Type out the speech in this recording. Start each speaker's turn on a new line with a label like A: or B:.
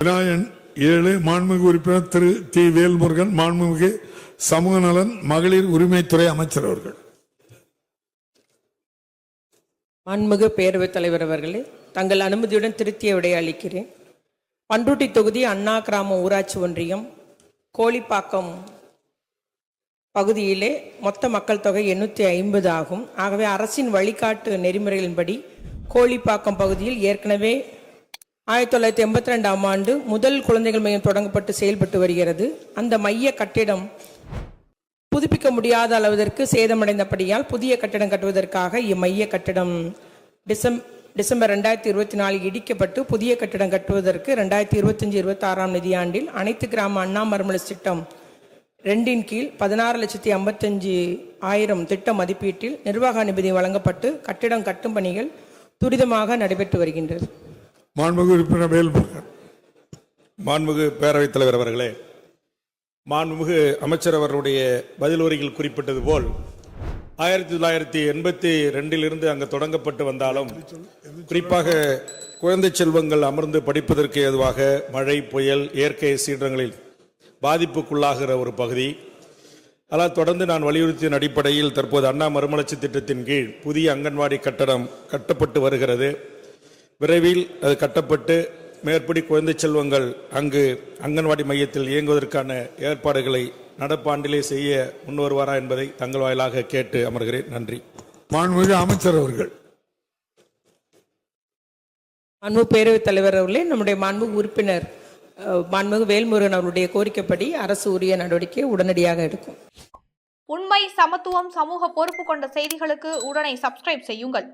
A: விநாயகன் ஏழு மாண்புமிகு உறுப்பினர் திரு தி வேல்முருகன் மாண்புமிகு சமூக நலன் மகளிர் உரிமைத்துறை அமைச்சர் அவர்கள்.
B: மாண்புமிகு பேரவைத் தலைவர் அவர்களே தங்கள் அனுமதியுடன் திருத்திய விடை அளிக்கிறேன். பண்ருட்டி தொகுதி அண்ணா கிராம ஊராட்சி ஒன்றியம் கோழிப்பாக்கம் பகுதியிலே மொத்த மக்கள் தொகை எண்ணூற்றி ஐம்பது ஆகும். ஆகவே அரசின் வழிகாட்டு நெறிமுறைகளின்படி கோழிப்பாக்கம் பகுதியில் ஏற்கனவே ஆயிரத்தி தொள்ளாயிரத்தி எண்பத்தி ரெண்டாம் ஆண்டு முதல் குழந்தைகள் மையம் தொடங்கப்பட்டு செயல்பட்டு வருகிறது. அந்த மைய கட்டிடம் புதுப்பிக்க முடியாத அளவிற்கு சேதமடைந்தபடியால் புதிய கட்டிடம் கட்டுவதற்காக இம்மைய கட்டிடம் டிசம் டிசம்பர் ரெண்டாயிரத்தி இருபத்தி நாலு இடிக்கப்பட்டு புதிய கட்டிடம் கட்டுவதற்கு ரெண்டாயிரத்தி இருபத்தஞ்சு இருபத்தாறாம் நிதியாண்டில் அனைத்து கிராம அண்ணா மறுமலர்ச்சி திட்டம் ரெண்டின் கீழ் பதினாறு லட்சத்தி ஐம்பத்தஞ்சு ஆயிரம் திட்ட மதிப்பீட்டில் நிர்வாக அனுமதி வழங்கப்பட்டு கட்டிடம் கட்டும் பணிகள் துரிதமாக நடைபெற்று வருகின்றது.
A: மாண்புமிகு உறுப்பினர் வேல்முருகன்.
C: மாண்புமிகு பேரவைத் தலைவர் அவர்களே மாண்புமிகு அமைச்சர் அவர்களுடைய பதில் உரையில் குறிப்பிட்டது போல் ஆயிரத்தி தொள்ளாயிரத்தி எண்பத்தி ரெண்டிலிருந்து அங்கு தொடங்கப்பட்டு வந்தாலும் குறிப்பாக குழந்தை செல்வங்கள் அமர்ந்து படிப்பதற்கு ஏதுவாக மழை புயல் இயற்கை சீற்றங்களில் பாதிப்புக்குள்ளாகிற ஒரு பகுதி. ஆனால் தொடர்ந்து நான் வலியுறுத்தியின் அடிப்படையில் தற்போது அண்ணா மறுமலர்ச்சி திட்டத்தின் கீழ் புதிய அங்கன்வாடி கட்டடம் கட்டப்பட்டு வருகிறது. விரைவில் அது கட்டப்பட்டு மேற்படி குழந்தை செல்வங்கள் அங்கு அங்கன்வாடி மையத்தில் இயங்குவதற்கான ஏற்பாடுகளை நடப்பாண்டிலே செய்ய முன்வருவாரா என்பதை தங்கள் வாயிலாக கேட்டு அமர்கிறேன். நன்றி.
A: மாண்புமிகு அமைச்சர் அவர்கள்.
B: மாண்பு பேரவைத் தலைவர் அவர்களே நம்முடைய மாண்பு உறுப்பினர் மாண்புமிகு வேல்முருகன் அவருடைய கோரிக்கைப்படி அரசு உரிய நடவடிக்கை உடனடியாக எடுக்கும்.
D: உண்மை சமத்துவம் சமூக பொறுப்பு கொண்ட செய்திகளுக்கு உடனே சப்ஸ்கிரைப் செய்யுங்கள்.